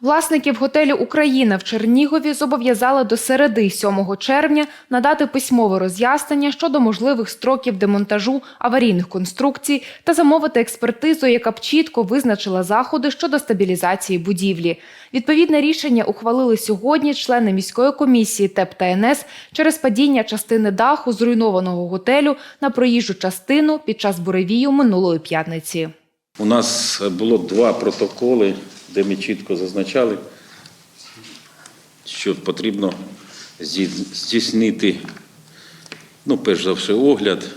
Власників готелю Україна в Чернігові зобов'язали до середи 7 червня надати письмове роз'яснення щодо можливих строків демонтажу аварійних конструкцій та замовити експертизу, яка б чітко визначила заходи щодо стабілізації будівлі. Відповідне рішення ухвалили сьогодні члени міської комісії ТЕП та НС через падіння частини даху зруйнованого готелю на проїжджу частину під час буревію минулої п'ятниці. У нас було два протоколи, де ми чітко зазначали, що потрібно здійснити, ну, перш за все, огляд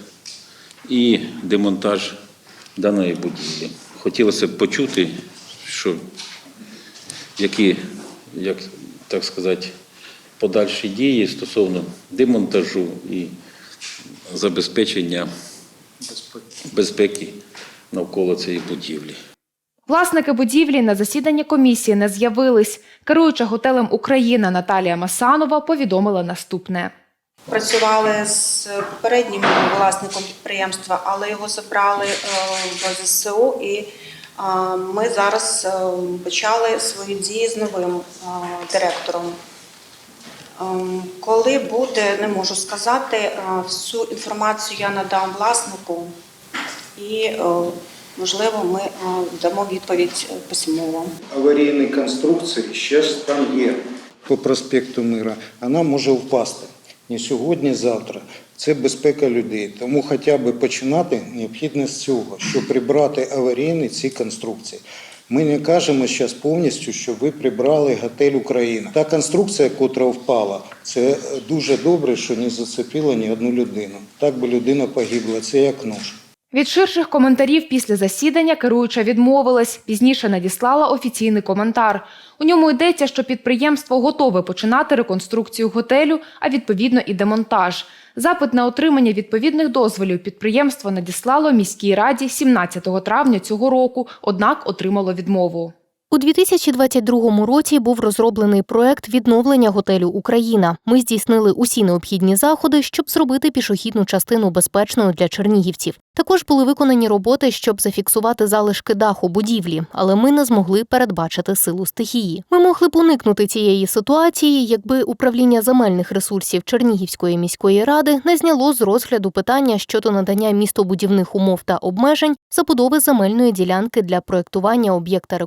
і демонтаж даної будівлі. Хотілося б почути, що які, як так сказати, подальші дії стосовно демонтажу і забезпечення безпеки навколо цієї будівлі. Власники будівлі на засіданні комісії не з'явились. Керуюча готелем Україна Наталія Масанова повідомила наступне. Працювали з попереднім власником підприємства, але його забрали е, в ЗСУ, і е, ми зараз е, почали свої дії з новим директором. Коли буде, не можу сказати. Всю інформацію я надам власнику, і можливо ми е, дамо відповідь е, письмово. аварійної конструкції зараз там є по проспекту Мира. Вона може впасти не сьогодні, завтра. Це безпека людей. Тому хоча б починати необхідно з цього, щоб прибрати аварійні ці конструкції. Ми не кажемо зараз повністю, що ви прибрали готель Україна. Та конструкція, котра впала, це дуже добре, що не зацепила ні одну людину. Так би людина погибла. Це як нож. Від ширших коментарів після засідання керуюча відмовилась. Пізніше надіслала офіційний коментар. У ньому йдеться, що підприємство готове починати реконструкцію готелю, а відповідно і демонтаж. Запит на отримання відповідних дозволів підприємство надіслало міській раді 17 травня цього року, однак отримало відмову. У 2022 році був розроблений проект відновлення готелю Україна. Ми здійснили усі необхідні заходи, щоб зробити пішохідну частину безпечною для чернігівців. Також були виконані роботи, щоб зафіксувати залишки даху будівлі, але ми не змогли передбачити силу стихії. Ми могли б уникнути цієї ситуації, якби управління земельних ресурсів Чернігівської міської ради не зняло з розгляду питання щодо надання містобудівних умов та обмежень забудови земельної ділянки для проектування об'єкта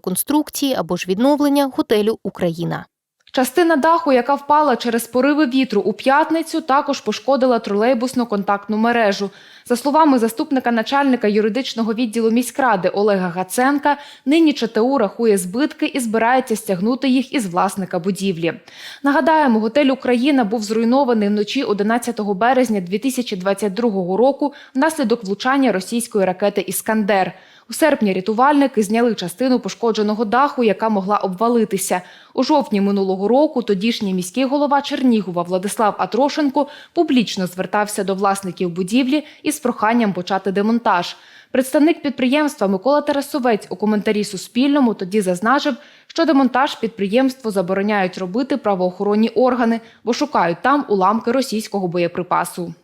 реконструкції або ж відновлення готелю Україна. Частина даху, яка впала через пориви вітру у п'ятницю, також пошкодила тролейбусну контактну мережу. За словами заступника начальника юридичного відділу міськради Олега Гаценка, нині ЧТУ рахує збитки і збирається стягнути їх із власника будівлі. Нагадаємо, готель Україна був зруйнований вночі 11 березня 2022 року внаслідок влучання російської ракети Іскандер. У серпні рятувальники зняли частину пошкодженого даху, яка могла обвалитися. У жовтні минулого року тодішній міський голова Чернігова Владислав Атрошенко публічно звертався до власників будівлі із проханням почати демонтаж. Представник підприємства Микола Тарасовець у коментарі Суспільному тоді зазначив, що демонтаж підприємству забороняють робити правоохоронні органи, бо шукають там уламки російського боєприпасу.